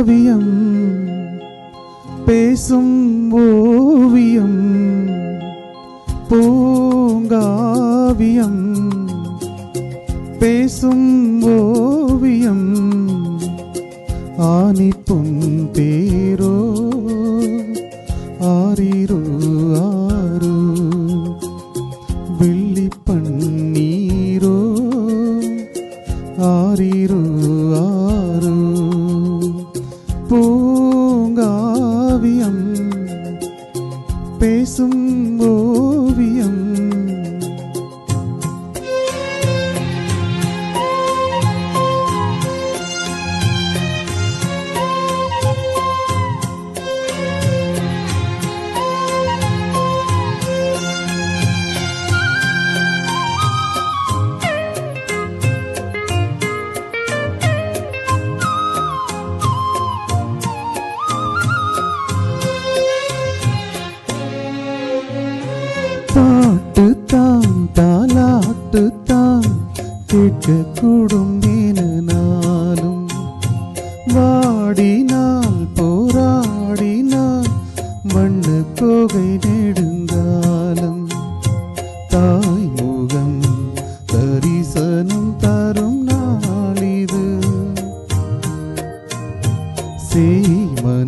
காவியம் பேசும் ஓவியம் பூங்காவியம் பேசும் ஓவியம் ஆனிப்பும் தேரோ பேசும் பாட்டு தான் தாலாட்டு தான் கேட்க கூடும் வாடினால் போராடினால் மண்ணு கோகை நெடுங்காலம். தாய் முகம் தரிசனம் தரும் நாளிது. சேமனம்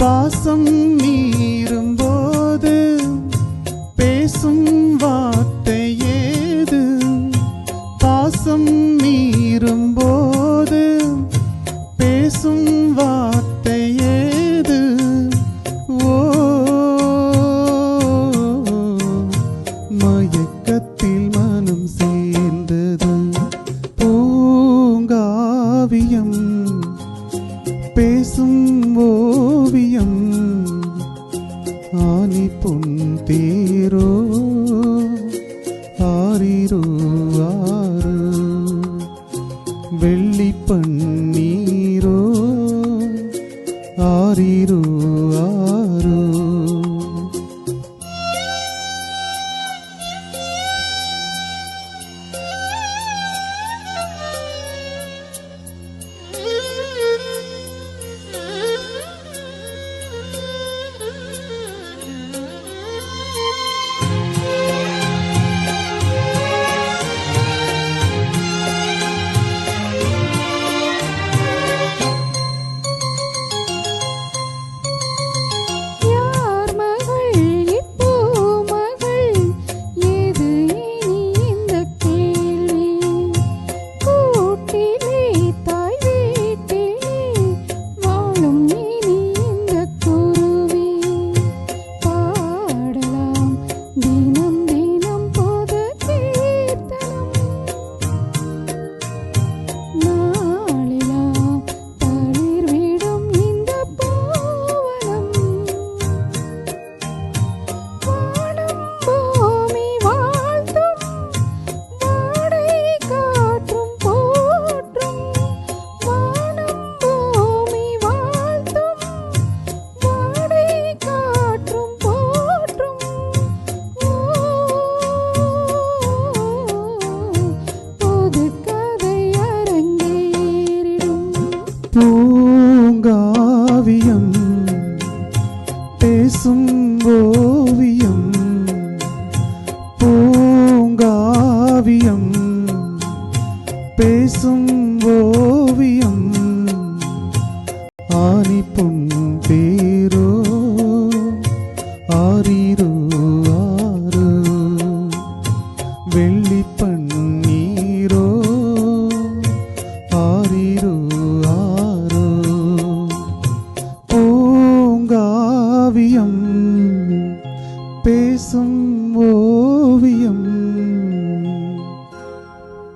பாசம் மீறும்போது பேசும் வார்த்தை ஏது? பாசம் மீறும்போது பேசும் வார்த்தை ஏது? ஓ மயக்கத்தில் மனம் சேர்ந்தது பூங்காவியம் ஆரிரோ ஆனி பொன் பேரோ? ஆரிரோ ஆறு. வெள்ளி பன்னீரோ ஆரிரோ ஆரோ பூங்காவியம் பேசும்